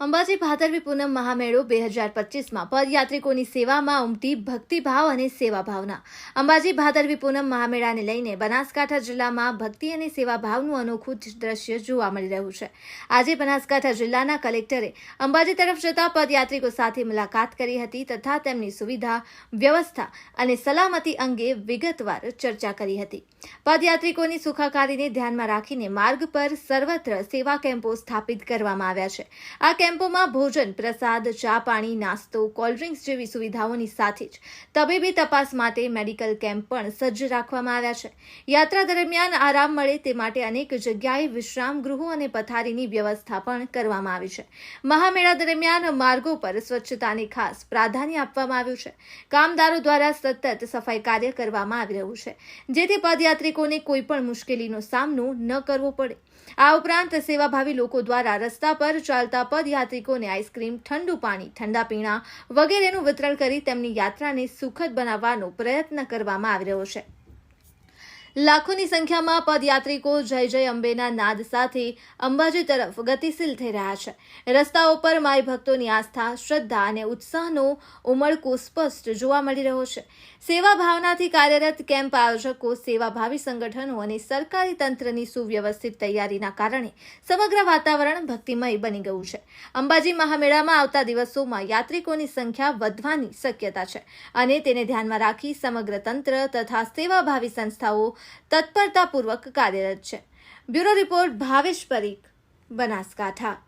અંબાજી ભાદરવી પૂનમ મહામેળો બે હજાર પચીસમાં પદયાત્રિકોની સેવામાં ઉમટી ભક્તિભાવ અને સેવાભાવના. અંબાજી ભાદરવી પૂનમ મહામેળાને લઈને બનાસકાંઠા જિલ્લામાં ભક્તિ અને સેવાભાવનું અનોખું દ્રશ્ય જોવા મળી રહ્યું છે. આજે બનાસકાંઠા જિલ્લાના કલેક્ટરે અંબાજી તરફ જતા પદયાત્રિકો સાથે મુલાકાત કરી હતી તથા તેમની સુવિધા, વ્યવસ્થા અને સલામતી અંગે વિગતવાર ચર્ચા કરી હતી. પદયાત્રિકોની સુખાકારીને ધ્યાનમાં રાખીને માર્ગ પર સર્વત્ર સેવા કેમ્પો સ્થાપિત કરવામાં આવ્યા છે. આ કેમ્પોમાં ભોજન, પ્રસાદ, ચા પાણી, નાસ્તો કોલ્ડ્રિંક્સ જેવી સુવિધાઓની સાથે જ તબીબી તપાસ માટે મેડિકલ કેમ્પ પણ સજ્જ રાખવામાં આવ્યા છે. યાત્રા દરમિયાન આરામ મળે તે માટે અનેક જગ્યાએ વિશ્રામ ગૃહો અને પથારીની વ્યવસ્થા પણ કરવામાં આવી છે. મહામેળા દરમિયાન માર્ગો પર સ્વચ્છતાને ખાસ પ્રાધાન્ય આપવામાં આવ્યું છે. કામદારો દ્વારા સતત સફાઈ કાર્ય કરવામાં આવી રહ્યું છે, જેથી પદયાત્રિકોને કોઈ પણ મુશ્કેલીનો સામનો ન કરવો પડે. આ ઉપરાંત સેવાભાવી લોકો દ્વારા રસ્તા પર ચાલતા પદયાત્રિકોને આઈસ્ક્રીમ, ઠંડુ પાણી, ઠંડા પીણા વગેરેનું વિતરણ કરી તેમની યાત્રાને સુખદ બનાવવાનો પ્રયત્ન કરવામાં આવી રહ્યો છે. લાખોની સંખ્યામાં પદયાત્રિકો જય જય અંબેના નાદ સાથે અંબાજી તરફ ગતિશીલ થઈ રહ્યા છે. રસ્તાઓ પર માઈ ભક્તોની આસ્થા, શ્રદ્ધા અને ઉત્સાહનો ઉમળકો સ્પષ્ટ જોવા મળી રહ્યો છે. સેવા ભાવનાથી કાર્યરત કેમ્પ આયોજકો, સેવાભાવી સંગઠનો અને સરકારી તંત્રની સુવ્યવસ્થિત તૈયારીના કારણે સમગ્ર વાતાવરણ ભક્તિમય બની ગયું છે. અંબાજી મહામેળામાં આવતા દિવસોમાં યાત્રિકોની સંખ્યા વધવાની શક્યતા છે અને તેને ધ્યાનમાં રાખી સમગ્ર તંત્ર તથા સેવાભાવી સંસ્થાઓ તત્પરતાપૂર્વક કાર્યરત છે. Bureau report Bhavesh Parikh Banaskantha.